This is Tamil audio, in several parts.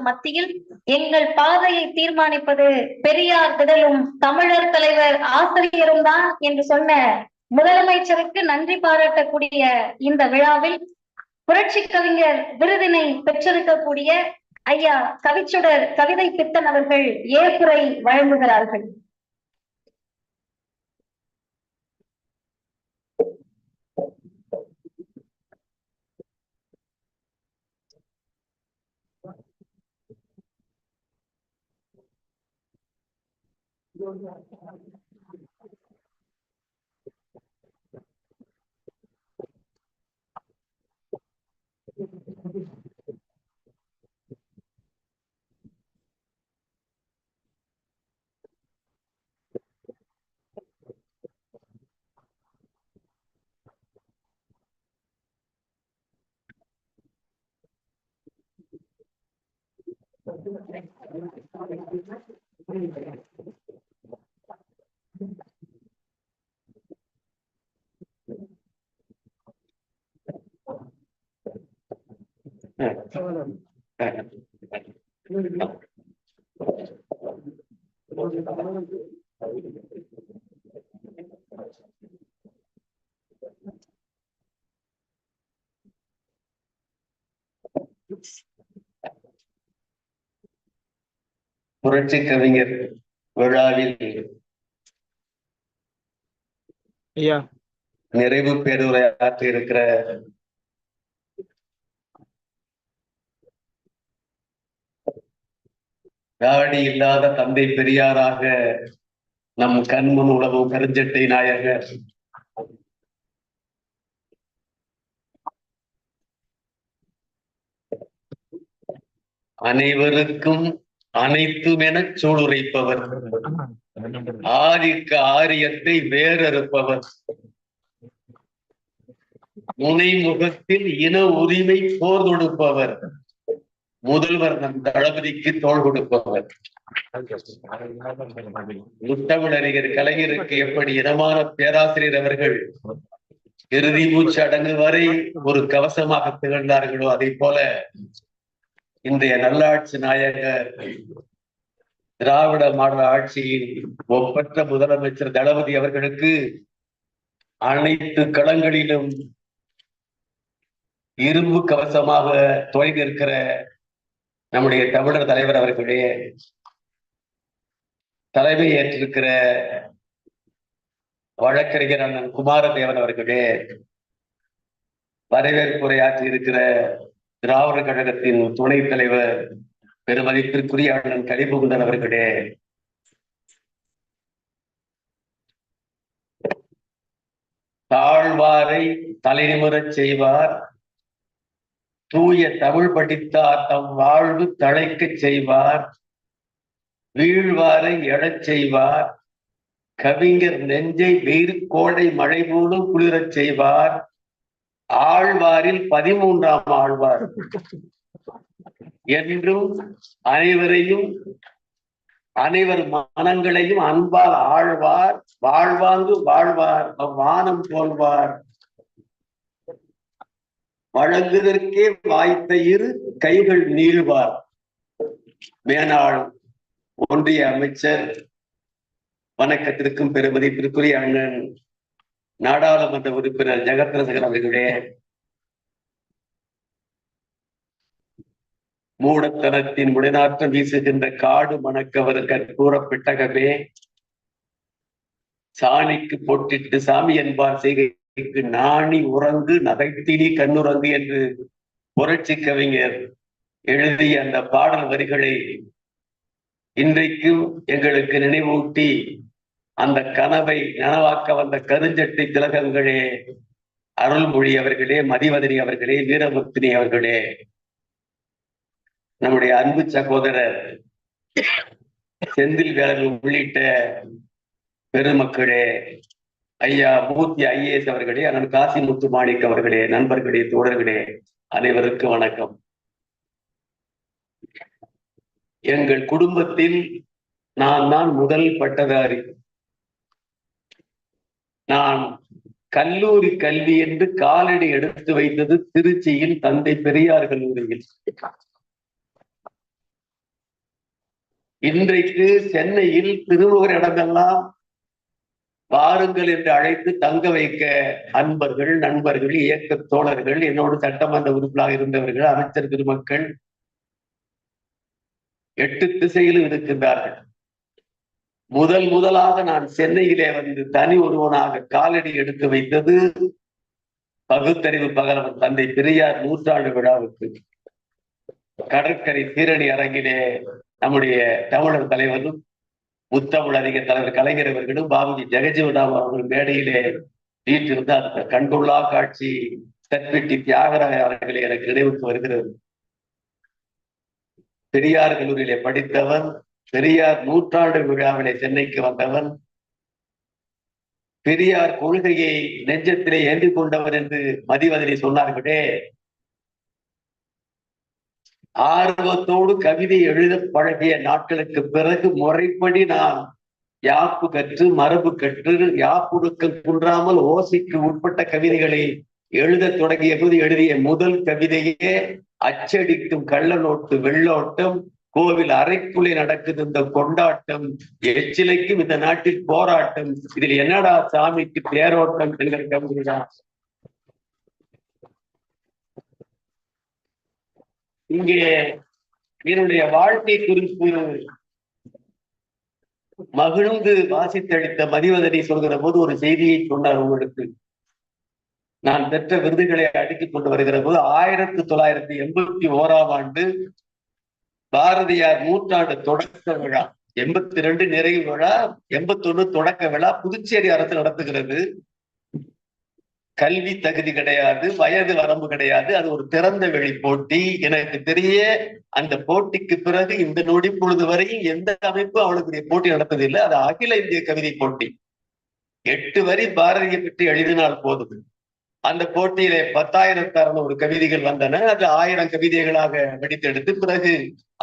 மத்தியில் எங்கள் பாதையை தீர்மானிப்பது பெரியார் திடலும் தமிழர் தலைவர் ஆசிரியரும் தான் என்று சொன்ன முதலமைச்சருக்கு நன்றி பாராட்டக்கூடிய இந்த விழாவில் புரட்சி கவிஞர் விருதினை பெற்றிருக்கக்கூடிய ஐயா கவிச்சுடர் கவிதை பித்தன் அவர்கள் ஏற்புரை வழங்குகிறார்கள். Thank you. புரட்சி கவிஞர் விழாவில் நிறைவு பேருரை ஆற்றி தாடி இல்லாத தந்தை பெரியாராக நம் கண்முன் உலகம் கருஞ்சட்டை நாயகர். அனைவருக்கும் அனைத்தும் என சூளுரைப்பவர். ஆதிக்க ஆரியத்தை வேறறுப்பவர். முனைமுகத்தில் இன உரிமை போர் தொடுப்பவர். முதல்வர் நம் தளபதிக்கு தோள் கொடுப்பவர். முத்தமிழறிஞர் கலைஞருக்கு எப்படி இனமான பேராசிரியர் அவர்கள் இறுதி மூச்சு அடங்கு வரை ஒரு கவசமாக திகழ்ந்தார்களோ அதை போல இன்றைய நல்லாட்சி நாயகர் திராவிட மாடல் ஆட்சியின் ஒப்பற்ற முதலமைச்சர் தளபதி அவர்களுக்கு அனைத்து களங்களிலும் இரும்பு கவசமாக துணை நிற்கிற நம்முடைய தமிழர் தலைவர் அவர்களுடைய தலைமை ஏற்றிருக்கிற வழக்கறிஞர் அண்ணன் குமாரதேவன் அவர்களே வரவேற்புரையாற்றி இருக்கிற திராவிட கழகத்தின் துணைத் தலைவர் பெருமதிப்பிற்குரிய அண்ணன் கலிபுகுந்தன் அவர்களே. தாழ்வாரை தலைநிமுறச் செய்வார். தூய தமிழ் படித்தார் தம் வாழ்வு தழைக்கச் செய்வார் வீழ்வாரை எழச் செய்வார் கவிஞர் நெஞ்சை வெயிறு கோடை மழை போலும் குளிரச் செய்வார் ஆழ்வாரில் பதிமூன்றாம் ஆழ்வார் என்றும் அனைவரையும் அனைவர் மனங்களையும் அன்பால் ஆழ்வார் வாழ்வாங்கு வாழ்வார் வானம் போல்வார். வழங்குதற்கே வாய்த்த இரு கைகள் நீள்வார். மேனாள் ஒன்றிய அமைச்சர் வணக்கத்திற்கும் பெருமதிப்பிற்குரிய அண்ணன் நாடாளுமன்ற உறுப்பினர் ஜெகத்ரசகன் அவர்களே மூடத்தனத்தின் முடிநாற்றம் வீசுகின்ற காடு மணக்கவர் கூறப்பட்டகமே சாணிக்கு பொட்டிட்டு சாமி என்பார் செய்கைக்கு நாணி உறங்கு நகைத்தினி கண்ணுறங்கு என்று புரட்சி கவிஞர் எழுதிய அந்த பாடல் வரிகளை இன்றைக்கும் எங்களுக்கு நினைவூட்டி அந்த கனவை நனவாக்க வந்த கருஞ்சட்டை திலகங்களே அருள்மொழி அவர்களே மதிவதனி அவர்களே வீரபக்தினி அவர்களே நம்முடைய அன்பு சகோதரர் செந்தில் வேலன் உள்ளிட்ட பெருமக்களே ஐயா மூர்த்தி ஐஏஎஸ் அவர்களே அண்ணன் காசி முத்து மாணிக் அவர்களே நண்பர்களே தோழர்களே அனைவருக்கும் வணக்கம். எங்கள் குடும்பத்தில் நான் தான் முதல் பட்டதாரி. நான் கல்லூரி கல்வி என்று காலடி எடுத்து வைத்தது திருச்சியில் தந்தை பெரியார் கல்லூரியில். இன்றைக்கு சென்னையில் திருமுகர் இடமெல்லாம் வாருங்கள் என்று அழைத்து தங்க வைக்க அன்பர்கள் நண்பர்கள் இயக்க தோழர்கள் என்னோடு சட்டமன்ற உறுப்பினராக இருந்தவர்கள் அமைச்சர் பெருமக்கள் எட்டு திசையிலும் இருக்கின்றார்கள். முதல் முதலாக நான் சென்னையிலே வந்து தனி ஒருவனாக காலடி எடுத்து வைத்தது பகுத்தறிவு பகலவன் தந்தை பெரியார் நூற்றாண்டு விழாவுக்கு. கடற்கரை சீரணி அரங்கிலே நம்முடைய தமிழர் தலைவரும் முத்தமிழ் அறிஞர் தலைவர் கலைஞர் அவர்களும் பாபுஜி ஜெகஜீவராம் அவர்கள் மேடையிலே நீட்டிருந்த அந்த கண்கொள்ளா காட்சி தற்பிட்டி தியாகராய அவர்களை எனக்கு நினைவுக்கு வருகிறது. பெரியார் கல்லூரியிலே படித்தவன் பெரியார் நூற்றாண்டு விழாவிலே சென்னைக்கு வந்தவன் பெரியார் கொள்கையை நெஞ்சத்திலே ஏந்தி கொண்டவர் என்று மதிவதனை சொன்னார்களே. ஆர்வத்தோடு கவிதை எழுத பழகிய நாட்களுக்கு பிறகு முறைப்படி நான் யாப்பு கற்று மரபு கற்று யாப்புடுக்கம் குன்றாமல் ஓசைக்கு உட்பட்ட கவிதைகளை எழுத தொடங்கிய போது எழுதிய முதல் கவிதையே அச்சடிக்கும் கள்ள நோட்டு வெள்ளோட்டம் கோவில் அறைக்குள்ளே நடக்குது இந்த கொண்டாட்டம் எச்சிலைக்கும் இந்த நாட்டில் போராட்டம் இதில் என்னடா சாமிக்கு தேரோட்டம் என்கிற கவிதைதான் இங்கே என்னுடைய வாழ்க்கை குறிப்பு மகிழ்ந்து வாசித்தளித்த மதிவதனை சொல்கிற போது ஒரு செய்தியை சொன்னார் உங்களுக்கு. நான் பெற்ற விருதுகளை அடுக்கிக் கொண்டு வருகிற போது ஆயிரத்தி தொள்ளாயிரத்தி எண்பத்தி ஓராம் ஆண்டு பாரதியார் நூற்றாண்டு தொடக்க விழா எண்பத்தி ரெண்டு நிறைவு விழா எண்பத்தி ஒண்ணு தொடக்க விழா புதுச்சேரி அரசு நடத்துகிறது. கல்வி தகுதி கிடையாது வயது வரம்பு கிடையாது அது ஒரு திறந்த வெளி போட்டி. எனக்கு தெரிய அந்த போட்டிக்கு பிறகு இந்த நொடி பொழுது வரையும் எந்த அமைப்பும் அவளுக்கு போட்டி நடத்ததில்லை அது அகில இந்திய கவிதை போட்டி. எட்டு வரி பாரதியை பற்றி எழுதினால் போதும். அந்த போட்டியிலே பத்தாயிரத்து ஒரு கவிதைகள் வந்தன. அது ஆயிரம் கவிதைகளாக வெடித்தெடுத்து பிறகு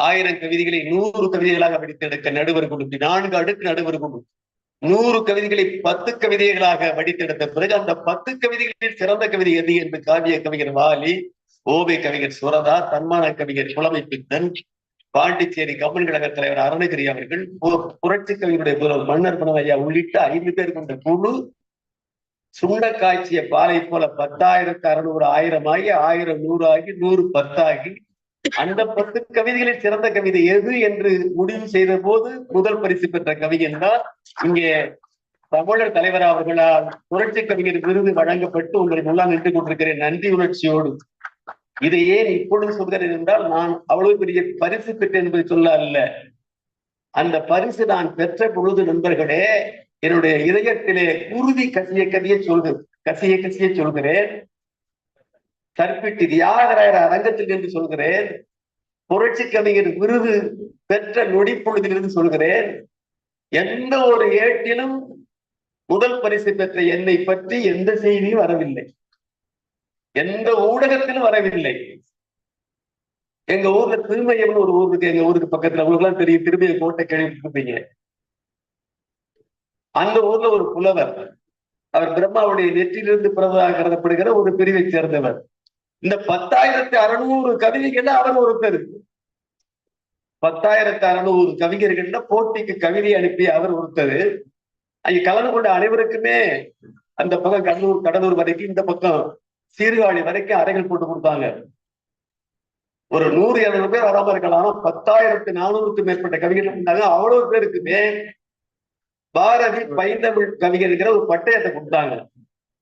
ஆயிரம் கவிதைகளை நூறு கவிதைகளாக வெடித்தெடுக்க நடுவர் குழு நான்கு அடுக்கு நடுவர் குழு நூறு கவிதைகளை பத்து கவிதைகளாக வடித்தெடுத்த பிறகு அந்த பத்து கவிதைகளில் சிறந்த கவிதை எது என்று காவிய கவிஞர் வாலி ஓவை கவிஞர் சுரதா தன்மான கவிஞர் புலமை பித்தன் பாண்டிச்சேரி கம்பன் கழக தலைவர் அருணகிரி அவர்கள் புரட்சி கவிஞருடைய புலவர் மன்னர் பணவையா உள்ளிட்ட ஐந்து பேர் கொண்ட குழு சுண்ட காய்ச்சிய பாலை போல பத்தாயிரத்து அறுநூறு ஆயிரம் ஆகி ஆயிரம் நூறு ஆகி நூறு பத்தாகி அந்த பத்து கவிதைகளில் சிறந்த கவிதை எது என்று முடிவு செய்த போது முதல் பரிசு பெற்ற கவிஞன் தான் இங்கே தமிழர் தலைவர் அவர்களால் புரட்சி கவிஞர் விருது வழங்கப்பட்டு உங்களுக்கு நல்லா நின்று கொண்டிருக்கிறேன். நன்றி உணர்ச்சியோடு. இதை ஏன் இப்பொழுது சொல்கிறேன் என்றால் நான் அவ்வளவு பெரிய பரிசு பெற்றேன் என்பதை சொல்ல அல்ல. அந்த பரிசு நான் பெற்ற பொழுது நண்பர்களே என்னுடைய இதயத்திலே குருதி கசிய கதிய சொல்கிறேன் கசிய கசிய சொல்கிறேன். கற்பிட்டு தியாகராயர் அரங்கத்தில் என்று சொல்கிறேன். புரட்சி கவிஞர் விருது பெற்ற நொடி பொழுதிலிருந்து சொல்கிறேன். எந்த ஒரு ஏட்டிலும் முதல் பரிசு பெற்ற என்னை பற்றி எந்த செய்தியும் வரவில்லை. எந்த ஊடகத்திலும் வரவில்லை. எங்க ஊர்ல திருமையம்னு ஒரு ஊர் இருக்கு எங்க ஊருக்கு பக்கத்துல. உங்களுக்கு தெரியும் திருமய கோட்டை கேள்விப்பட்டிருப்பீங்க. அந்த ஊர்ல ஒரு புலவர் அவர் பிரம்மாவுடைய நெற்றிலிருந்து பிறந்ததாக கருதப்படுகிற ஒரு பிரிவை சேர்ந்தவர். இந்த பத்தாயிரத்தி அறுநூறு கவிதைகள்ல அவர் ஒருத்தர். பத்தாயிரத்தி அறுநூறு கவிஞர்கள்ல போட்டிக்கு கவிதை அனுப்பி அவர் ஒருத்தர். அங்க கலந்து கொண்ட அனைவருக்குமே அந்த பக்கம் கடலூர் கடலூர் வரைக்கும் இந்த பக்கம் சீர்காழி வரைக்கும் அறைகள் போட்டு கொடுத்தாங்க. ஒரு நூறு இருநூறு பேர் வராம இருக்கலாம். ஆனா பத்தாயிரத்தி நானூறுக்கும் மேற்பட்ட கவிஞர்கள் இருந்தாங்க. அவ்வளவு பேருக்குமே பாரதி பைந்தமிழ் கவிஞர்கிற ஒரு பட்டயத்தை கொடுத்தாங்க.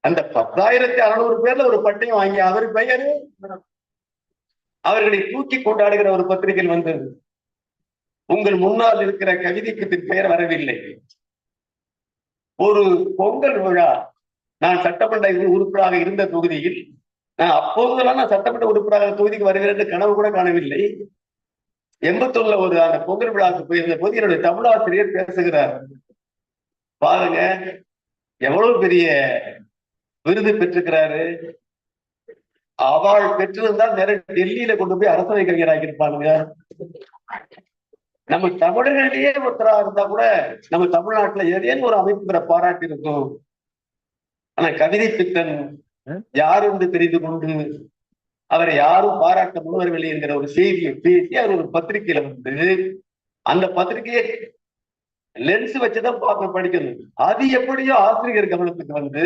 அந்த பத்தாயிரத்தி அறுநூறு பேர்ல ஒரு பட்டயம் வாங்கி அவர் பெயரு அவர்களை தூக்கி கொண்டாடுகிற ஒரு பத்திரிகை வந்தது. உங்கள் முன்னால் இருக்கிற கவிதைக்கு பெயர் வரவில்லை. ஒரு பொங்கல் விழா நான் சட்டமன்ற உறுப்பினராக இருந்த தொகுதியில் நான் அப்போதெல்லாம் நான் சட்டமன்ற உறுப்பினராக தொகுதிக்கு வருகிறேன் கனவு கூட காணவில்லை. எண்பத்தொன்னுல ஒரு அந்த பொங்கல் விழாவுக்கு போயிருந்த போது என்னுடைய தமிழாசிரியர் பேசுகிறார். பாருங்க எவ்வளவு பெரிய விருது பெற்றிருக்கிறாரு. அவள் பெற்றிருந்தால் நிறைய டெல்லியில கொண்டு போய் அரசவை கவிஞராக இருப்பானுங்க நம்ம தமிழர்களிலேயே ஒருத்தரா இருந்தா கூட நம்ம தமிழ்நாட்டுல ஏதேனும் ஒரு அமைப்புங்கிற பாராட்டு இருக்கும். ஆனா கவிதை பித்தன் யார் என்று தெரிந்து கொண்டு அவரை யாரும் பாராட்ட முன்வரவில்லை என்கிற ஒரு செய்தியை பேசி அவர் ஒரு பத்திரிகையில வந்து அந்த பத்திரிகையை லென்ஸ் வச்சுதான் பார்க்க படிக்கணும் அது எப்படியோ ஆசிரியர் கவனத்துக்கு வந்து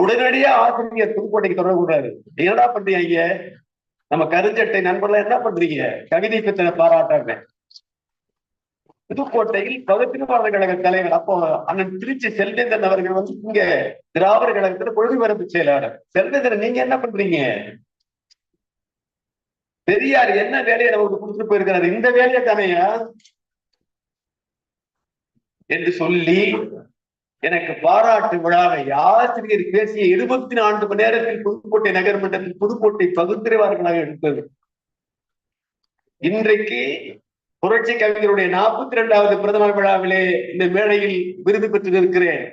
உடனடியா ஆசிரியர் புதுக்கோட்டைக்கு தொடரக்கூடாது கூடாது என்னடா பண்றீங்க? ஐயா நம்ம கருஞ்சட்டை நண்பர்கள் என்ன பண்றீங்க? கவிதை பித்தனை பாராட்டாங்க புதுக்கோட்டையில் பகுத்திருவாளர் கழக தலைவர் அப்போ அண்ணன் திருச்சி செல்வேந்தன் அவர்கள் வந்து இங்க திராவிட கழகத்துல பொழுதுபரப்பு செயலாளர். செல்வேந்தன் நீங்க என்ன பண்றீங்க? பெரியார் என்ன வேலையை நமக்கு கொடுத்துட்டு போயிருக்கிறாரு? இந்த வேலையை தானையா? என்று சொல்லி எனக்கு பாராட்டு விழாவை ஆசிரியர் பேசிய இருபத்தி நான்கு மணி நேரத்தில் புதுக்கோட்டை நகர்மன்றத்தில் புதுக்கோட்டை பகுத்திரைவார்களாக எடுத்தது இன்றைக்கு புரட்சி கவிஞருடைய நாற்பத்தி இரண்டாவது பிரதமர் விழாவிலே இந்த மேடையில் விருது பெற்றிருக்கிறேன்.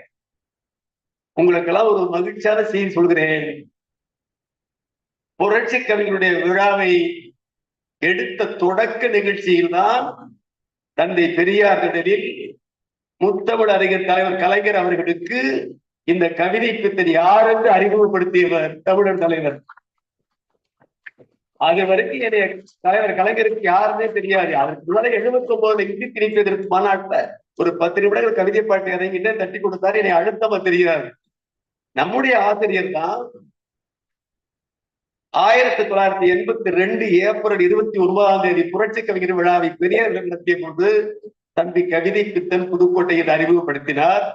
உங்களுக்கெல்லாம் ஒரு மகிழ்ச்சியான செய்தி சொல்கிறேன். புரட்சி கவிஞருடைய விழாவை எடுத்த தொடக்க நிகழ்ச்சியில்தான் தந்தை பெரியார் திடலில் முத்தமிழ் அறிஞர் தலைவர் கலைஞர் அவர்களுக்கு இந்த கவிதை பித்தன் யார் என்று அறிமுகப்படுத்தியவர் தமிழர் தலைவர். அது வரைக்கும் என்னுடைய தலைவர் கலைஞருக்கு யாருன்னே தெரியாது. அதற்கு முன்னாடி எழுபத்தி ஒன்பதுல இந்தி திணிப்பதற்கு மாநாட்டில் ஒரு பத்து நிமிடங்கள் கவிதை பாட்டு இறங்கிட்டு தட்டி கொடுத்தாரு. என்னை அழுத்தமா தெரியாது நம்முடைய ஆசிரியர் தான் ஆயிரத்தி தொள்ளாயிரத்தி எண்பத்தி ரெண்டு ஏப்ரல் இருபத்தி ஒன்பதாம் தேதி புரட்சி கவிஞர் விழாவை பெரியார் நடத்திய போது தம்பி கவிதை பித்தன் புதுக்கோட்டையில் அறிமுகப்படுத்தினார்.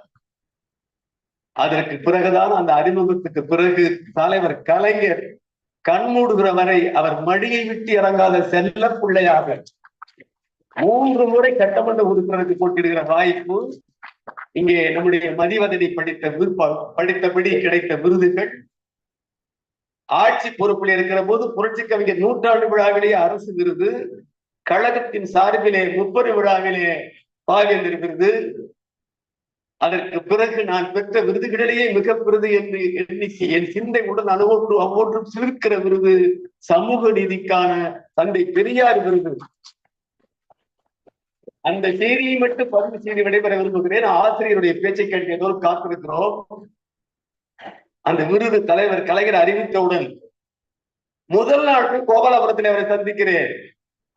அதற்கு பிறகுதான் அந்த அறிமுகத்துக்கு பிறகு தலைவர் கலைஞர் கண்மூடுகிற வரை அவர் மடியை விட்டு இறங்காத செல்ல பிள்ளையாக மூன்று முறை சட்டமன்ற உறுப்பினருக்கு போட்டியிடுகிற வாய்ப்பு இங்கே நம்முடைய மதிவதனை படித்த விருப்ப படித்தபடி கிடைத்த விருதுகள் ஆட்சி பொறுப்பில் இருக்கிற போது புரட்சி கவிஞர் நூற்றாண்டு விழாவிலேயே அரசு விருது கழகத்தின் சார்பிலே முப்பது விழாவிலே பாவேந்தர் விருது அதற்கு பிறகு நான் பெற்ற விருதுகளிலேயே மிக விருது என்று எண்ணி என் சிந்தை உடன் அனுபவம் அவ்வொன்றும் சிலிர்க்கிற விருது சமூக நீதிக்கான தந்தை பெரியார் விருது. அந்த செய்தியை மட்டும் பதிவு செய்து விடைபெற விரும்புகிறேன். ஆசிரியருடைய பேச்சை கேட்க ஏதோ காத்திருக்கிறோம். அந்த விருது தலைவர் கலைஞர் அறிவித்தவுடன் முதல் நாள் கோபாலபுரத்தில் அவரை சந்திக்கிறேன்.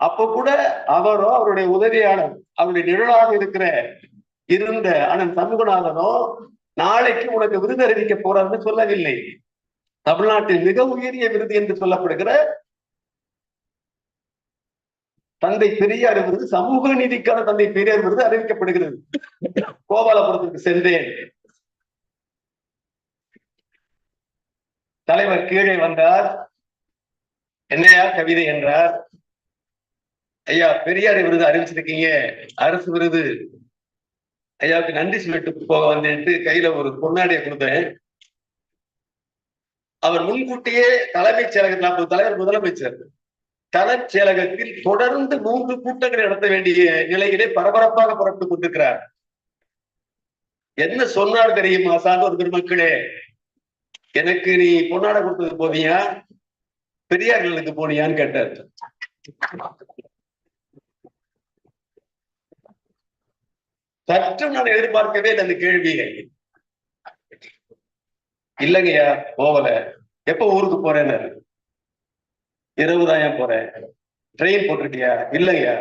அப்ப கூட அவரோ அவருடைய உதவியாளர் அவருடைய நிழலாக இருக்கிற இருந்த அண்ணன் சண்முகநாதனோ நாளைக்கு உனக்கு விருது அறிவிக்க போறாருன்னு சொல்லவில்லை. தமிழ்நாட்டில் மிக உயரிய விருது என்று சொல்லப்படுகிற தந்தை பெரியார் விருது சமூக நீதிக்கான தந்தை பெரியார் விருது அறிவிக்கப்படுகிறது. கோபாலபுரத்துக்கு சென்றேன். தலைவர் கீழே வந்தார். என்னையா கவிதை என்றார். ஐயா பெரியார் விருது அறிவிச்சிருக்கீங்க. அரசு விருது. ஐயாவுக்கு நன்றி சொல்லிட்டு போக வந்தேன்ட்டு கையில ஒரு பொன்னாடியை கொடுத்தேன். அவர் முன்கூட்டியே தலைமைச் செயலகத்தில் அப்போது தலைவர் முதலமைச்சர் தலைமைச் செயலகத்தில் தொடர்ந்து மூன்று கூட்டங்களை நடத்த வேண்டிய நிலையிலே பரபரப்பாக புறப்பட்டுக் கொண்டிருக்கிறார். என்ன சொன்னார் தெரியுமா ஒரு பெருமக்களே? எனக்கு நீ பொன்னாடை கொடுத்தது போனியா பெரியார்களுக்கு போனியான்னு கேட்டார். சற்றும் நான் எதிர்பார்க்கவே இல்லை அந்த கேள்வியை. இல்லைங்கய்யா போகல. எப்ப ஊருக்கு போறேன்னு? இரவுதான் ஏன் போறேன்? ட்ரெயின் போட்டிருக்கியா? இல்லையா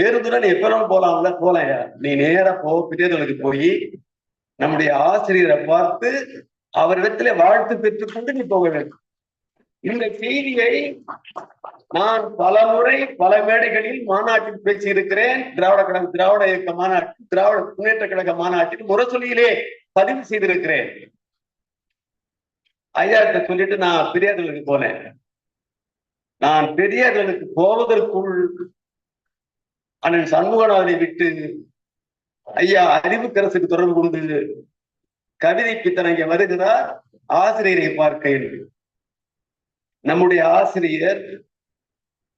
பேருந்துல நீ எப்பெல்லாம் போலாம்ல போலையா நீ நேரா போ பிரியர்களுக்கு போய் நம்முடைய ஆசிரியரை பார்த்து அவரிடத்துல வாழ்த்து பெற்றுக்கொண்டு நீ போக வேண்டும். இந்த செய்தியை நான் பல முறை பல மேடைகளில் மாநாட்டில் பேசியிருக்கிறேன். திராவிட கழக திராவிட இயக்க மாநாட்டில் திராவிட முன்னேற்ற கழக மாநாட்டில் முரசொலியிலே பதிவு செய்திருக்கிறேன். ஐயாட்ட சொல்லிட்டு நான் பெரியார்களுக்கு போனேன். நான் பெரியார்களுக்கு போவதற்குள் அண்ணன் சண்முகநாதனை விட்டு ஐயா அறிவுக்கரசுக்கு தொடர்பு கொண்டு கவிதை பித்தன் வருகிறார். ஆசிரியரை பார்க்க என்று நம்முடைய ஆசிரியர்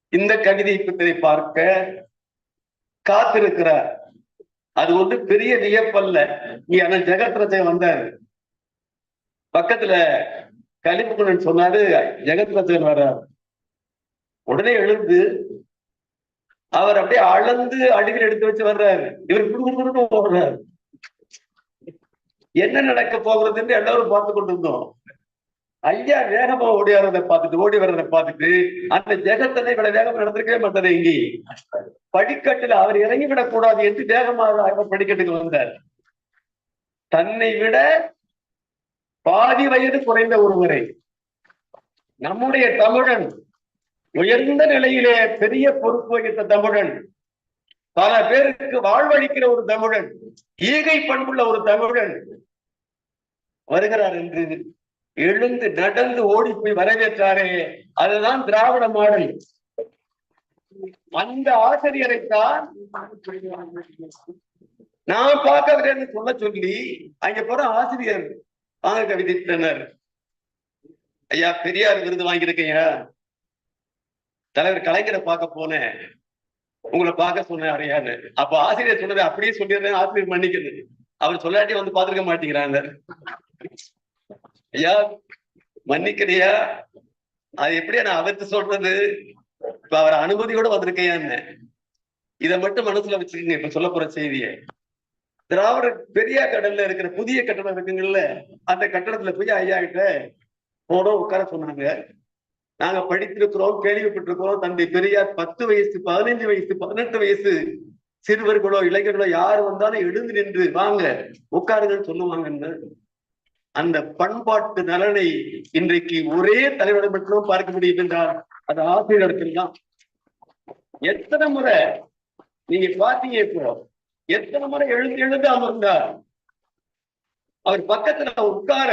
இந்த கவிதை பித்தனை பார்க்க காத்திருக்கிறார் அது வந்து பெரிய வியப்பல்ல. நீ அண்ணன் ஜெகத் வந்தாரு. பக்கத்துல கலிமுகன் சொன்னாரு ஜெகத் ரச்சன் வர்றார். உடனே எழுந்து அவர் அப்படியே அளந்து அடிவில் எடுத்து வச்சு வர்றாரு. இவர் குடுகுடுன்னு ஓடுறாரு. என்ன நடக்க போகிறதுன்னு எல்லாரும் பார்த்து கொண்டிருந்தோம். ஐயா வேகமா ஓடி வர்றதை பார்த்துட்டு ஓடி வர்றதை பார்த்துட்டு அந்த ஜெகத்தனை விட வேகமா நடந்திருக்கவே மாட்டாரு இங்கே. படிக்கட்டுல அவர் இறங்கி விடக் கூடாது என்று வேகமாக படிக்கட்டுக்கு வந்தார். தன்னை விட பாதி வயது குறைந்த ஒருவரை. நம்முடைய தமிழன் உயர்ந்த நிலையிலே பெரிய பொறுப்பு வகித்த தமிழன் பல பேருக்கு வாழ்வழிக்கிற ஒரு தமிழன் ஈகை பண்புள்ள ஒரு தமிழன் வருகிறார் என்று எழுந்து நடந்து ஓடி போய் வரவேற்றாரே. அதுதான் திராவிட மாடல். அந்த ஆசிரியரைத்தான் நான் பார்க்கவில்லைன்னு சொல்ல சொல்லி அங்க போற ஆசிரியர் வாங்க கவிதைத்தனர் ஐயா பெரியார் விருது வாங்கியிருக்கீங்க தலைவர் கலைஞரை பார்க்க போனேன். உங்களை பார்க்க சொன்னேன் அறையான்னு அப்ப ஆசிரியர் சொன்னதை அப்படியே சொல்லிடுறேன் ஆசிரியர் மன்னிக்கிறது அவர் சொல்லாட்டி வந்து பாத்துருக்க மாட்டேங்கிறாங்க. ஐயா மன்னிக்கிறியா அது எப்படியா நான் அவர்த்து சொல்றது? இப்ப அவர் அனுமதியோட வந்திருக்கையான்னு இதை மட்டும் மனசுல வச்சுக்கோங்க இப்ப சொல்ல போற செய்தியை. திராவிட பெரிய கடல்ல இருக்கிற புதிய கட்டடம் இருக்குங்கல்ல அந்த கட்டடத்துல போய் ஐயா கிட்ட போட உட்கார சொன்னாங்க. நாங்க படித்திருக்கிறோம் கேள்விப்பட்டிருக்கிறோம் தந்தை பெரியார் பத்து வயசு பதினைஞ்சு வயசு பதினெட்டு வயசு. சிறுவர்களோ இளைஞர்களோ யார் வந்தாலும் எழுந்து நின்று வாங்க உட்காருங்கன்னு சொல்லுவாங்கன்னு அந்த பண்பாட்டு நலனை இன்றைக்கு ஒரே தலைவரை மட்டும் பார்க்க முடியும் என்றால் அது ஆசிரியர்கள் தான். எத்தனை முறை நீங்க பாத்தீங்க இப்போ? எத்தனை முறை எழுந்து எழுந்து அமர்ந்தார்? அவர் பக்கத்துல உட்கார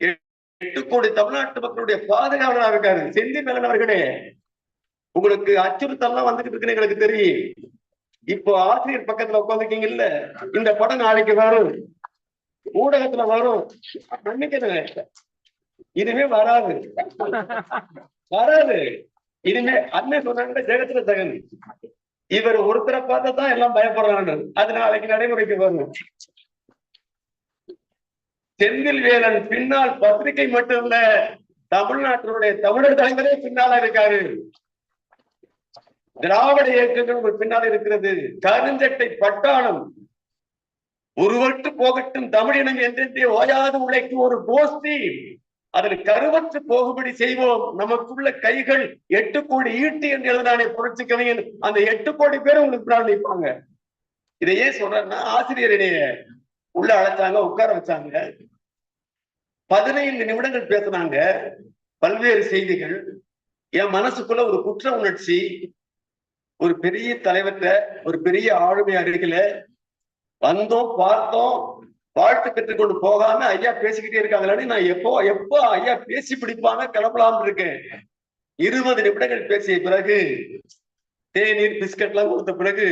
எட்டு கோடி தமிழ்நாட்டு மக்களுடைய பாதுகாவலராக இருக்காரு. செந்தி மேலன் அவர்களே உங்களுக்கு அச்சுறுத்தல்லாம் வந்துகிட்டு இருக்குன்னு எங்களுக்கு தெரியும். இப்போ ஆசிரியர் பக்கத்துல உட்காந்துருக்கீங்க இல்ல இந்த படம் நாளைக்கு வரும். ஊடகத்துல வரும். மன்னிக்கணுங்க. இனிமே வராது. வராது. இனிமே அண்ணன் சொன்னாங்க ஜெகத்துல ஜெகன் இவர் ஒருத்தரை பார்த்தா தான் எல்லாம் பயப்படுறாங்க அது நாளைக்கு நடைமுறைக்கு வரும். செந்தில் வேலன் பின்னால் பத்திரிகை மட்டும் இல்ல தமிழ்நாட்டினுடைய தமிழர் தலைவரே பின்னால இருக்காரு. திராவிட இயக்கங்கள் பின்னால் இருக்கிறது. கருஞ்சட்டை பட்டாளம். உருவற்று போகட்டும் தமிழினம் என்றென்றே ஓயாது உழைக்கும் ஒரு கோஷ்டி. அதில் கருவற்று போகும்படி செய்வோம். நமக்குள்ள கைகள் எட்டு கோடி ஈட்டு என்று எழுதானே புரட்சி கவிஞன் அந்த எட்டு கோடி பேர் உங்களுக்கு பின்னால் நிற்பாங்க. இதை சொல்றேன்னா ஆசிரியர் என்னைய உள்ள அழைச்சாங்க உட்கார வச்சாங்க. பதினைந்து நிமிடங்கள் பேசுனாங்க. பல்வேறு செய்திகள். என் மனசுக்குள்ள ஒரு குற்ற உணர்ச்சி. ஒரு பெரிய தலைவர்கிட்ட ஒரு பெரிய ஆளுமை அருகில வந்தோம் பார்த்தோம் வாழ்த்து பெற்றுக்கொண்டு போகாம ஐயா பேசிக்கிட்டே இருக்காங்களான்னு நான் எப்போ எப்போ ஐயா பேசி பிடிப்பாங்க கிளம்பலாம் இருக்கேன். இருபது நிமிடங்கள் பேசிய பிறகு தேநீர் பிஸ்கட் எல்லாம் கொடுத்த பிறகு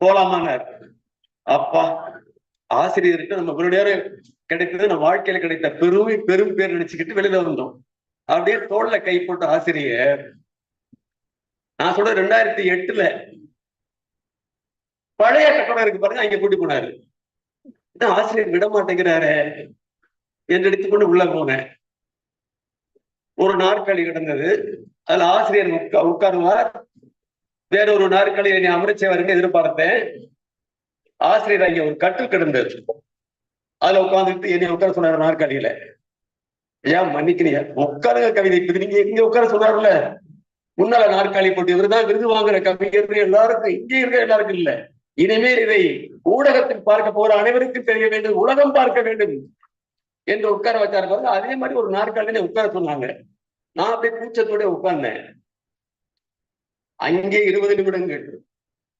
போலாமாங்க அப்பா ஆசிரியர்கிட்ட நம்ம இவ்வளவு நேரம் கிடைத்தது நம்ம வாழ்க்கையில கிடைத்த பெருமை பெரும் பேர் நினைச்சுக்கிட்டு வெளியில வந்தோம். அப்படியே தோல்ல கை போட்ட ஆசிரியர் நான் சொல்ற ரெண்டாயிரத்தி எட்டுல பழைய கட்டடம் இருக்கு பாருங்க அங்க கூட்டி போனாரு. என்ன ஆசிரியர் விட மாட்டேங்கிறாரு? என்று எடுத்துக்கொண்டு உள்ள போனேன். ஒரு நாற்காலி கிடந்தது. அதுல ஆசிரியர் உட்கா- உட்காருவார். வேற ஒரு நாற்காலியை என்னை அமர்ச்சவருக்கு எதிர்பார்த்தேன். ஆசிரியர் அங்க ஒரு கட்டில் கிடந்தது. அதுல உட்கார்ந்துட்டு என்னை உட்கார சொன்னாரு நாற்காலியில. ஏன் மன்னிக்கிறீங்க? உட்காருங்க கவிதை. இப்ப நீங்க இங்க உட்கார சொன்னார்ல முன்னால நாற்காலி போட்டு இவர்தான் விருது வாங்குற கவிஞர் எல்லாருக்கும் இங்கே இருக்க எல்லாருக்கும் இல்ல. இனிமேல் இதை ஊடகத்தில் பார்க்க போற அனைவருக்கும் தெரிய வேண்டும் உலகம் பார்க்க வேண்டும் என்று உட்கார வச்சாரு பாருங்க. அதே மாதிரி ஒரு நாற்காலியில உட்கார சொன்னாங்க. நான் அப்படியே கூச்சத்தோட உட்கார்ந்தேன். அங்கே இருபது நிமிடங்கள்.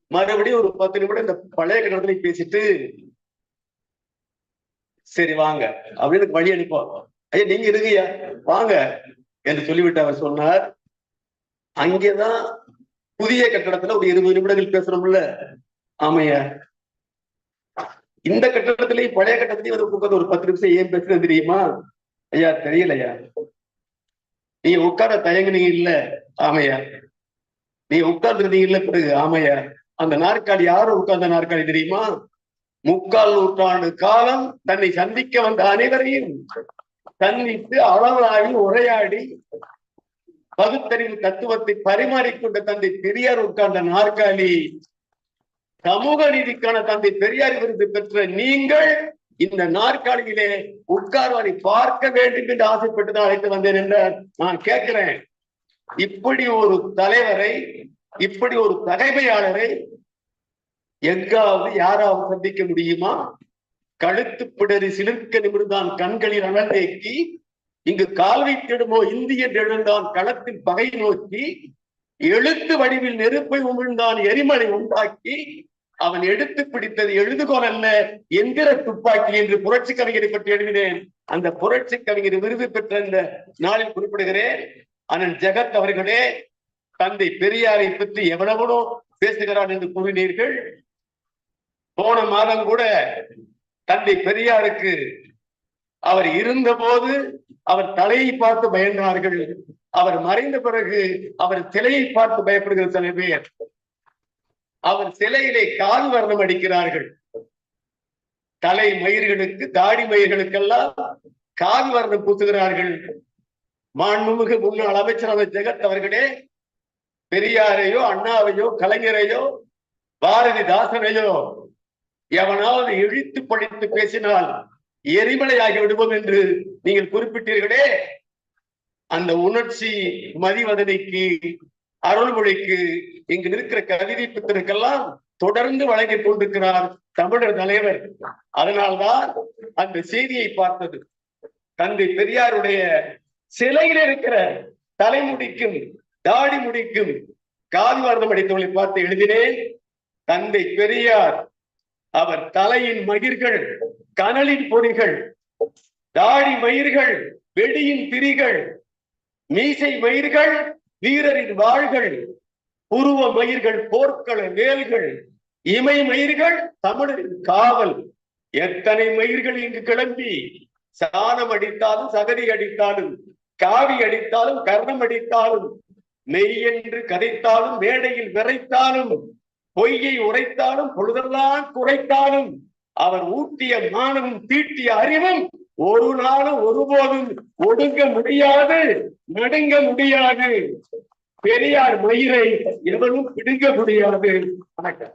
மறுபடியும் ஒரு பத்து நிமிடம் இந்த பழைய கட்டடத்துல பேசிட்டு சரி வாங்க. அப்படின்னு வழி அனுப்போம் ஐயா நீங்க இருங்கய்யா வாங்க. என்று சொல்லிவிட்டு அவர் சொன்னார். அங்கேதான் புதிய கட்டடத்துல ஒரு இருபது நிமிடங்கள் பேசுறோம்ல. ஆமையா? இந்த கட்டத்திலேயும் பழைய கட்டத்திலையும் வந்து உட்காந்து ஒரு பத்து நிமிஷம் ஏன் பேசுறது தெரியுமா? ஐயா தெரியலையா? நீ உட்கார தயங்குனீங்க இல்ல ஆமையா? நீ உட்கார்ந்துருந்தீங்க இல்ல பிறகு ஆமையா? அந்த நாற்காலி யாரும் உட்கார்ந்த நாற்காலி தெரியுமா? முக்கால் நூற்றாண்டு காலம் தன்னை சந்திக்க வந்த அனைவரையும் சந்தித்து அளவாடி உரையாடி பகுத்தறிவு தத்துவத்தை பரிமாறிக்கொண்ட தந்தை பெரியார் உட்கார்ந்த நாற்காலி சமூக நீதிக்கான தந்தை பெரியார் விருது பெற்ற நீங்கள் இந்த நாற்காலியிலே உட்கார்வானை பார்க்க வேண்டும் என்று ஆசைப்பட்டு தான் அழைத்து வந்தேன் என்ற நான் கேட்கிறேன். இப்படி ஒரு தலைவரை இப்படி ஒரு தகைமையாளரை எங்காவது யாராவது சந்திக்க முடியுமா? கழுத்து பிடரி சிலிர்க்க நிமிர்ந்தான் கண்களில் அனல் தேக்கி இங்கு கால் வைத்திடுமோ இந்திய எழுந்தான் களத்தில் பகை நோக்கி எழுத்து வடிவில் நெருப்பை உமிழ்ந்தான் எரிமலை உண்டாக்கி அவன் எடுத்து பிடித்தது எழுதுகோல் அல்ல எந்திர துப்பாக்கி என்று புரட்சி கவிஞரை பற்றி எழுதினேன். அந்த புரட்சி கவிஞர் விருது பெற்ற இந்த நாளில் குறிப்பிடுகிறேன். அண்ணன் ஜெகத் அவர்களே தந்தை பெரியாரை பற்றி எவ்வளவோ பேசுகிறான் என்று கூறினீர்கள். போன மாதம் கூட தந்தை பெரியாருக்கு அவர் இருந்தபோது அவர் தலையை பார்த்து பயந்தார்கள். அவர் மறைந்த பிறகு அவர் சிலையை பார்த்து பயப்படுகிற சில பேர். அவர் சிலையிலே கால் வர்ணம் அடிக்கிறார்கள். தலை மயிர்களுக்கு தாடி மயிர்களுக்கெல்லாம் கால் வர்ணம் பூத்துகிறார்கள் மாண்புமிகு முன்னாள் அமைச்சர் ஜெகத் அவர்களே பெரியாரையோ அண்ணாவையோ கலைஞரையோ பாரதிதாசனையோ எவனாவது இழித்து படித்து பேசினால் எரிமலையாகி விடுவோம் என்று நீங்கள் குறிப்பிட்டீர்களே அந்த உணர்ச்சி மதிவதனைக்கு அருள்மொழிக்கு இங்கு நிற்கிற கவிதை புத்தருக்கெல்லாம் தொடர்ந்து வழங்கி கொண்டிருக்கிறார் தமிழர் தலைவர். அதனால்தான் அந்த செய்தியை பார்த்தது. தந்தை பெரியாருடைய சிலையில் இருக்கிற தலைமுடிக்கும் தாடி முடிக்கும் காதிவார்த்தம் அடித்தவளை பார்த்து எழுதினேன் தந்தை பெரியார் அவர் தலையின் மகிர்கள் கனலின் பொறிகள் தாடி மயிர்கள் வெடியின் திரிகள் மீசை மயிர்கள் வீரரின் வாள்கள் உருவ மயிர்கள் போர்க்கள வேல்கள் இமை மயிர்கள் தமிழரின் காவல். எத்தனை மயிர்கள் இங்கு கிளம்பி? சாணம் அடித்தாலும் சகதி அடித்தாலும் காவி அடித்தாலும் கர்ணம் அடித்தாலும் மெய் என்று கதைத்தாலும் மேடையில் விரைத்தாலும் பொய்யை உரைத்தாலும் பொழுதெல்லாம் குறைத்தாலும் அவர் ஊட்டிய மானமும் தீட்டிய அறிவும் ஒரு நாளும் ஒருபோதும் ஒடுங்க முடியாது நடுங்க முடியாது. பெரியார் மயிரை எவனும் பிடுங்க முடியாது. வணக்கம்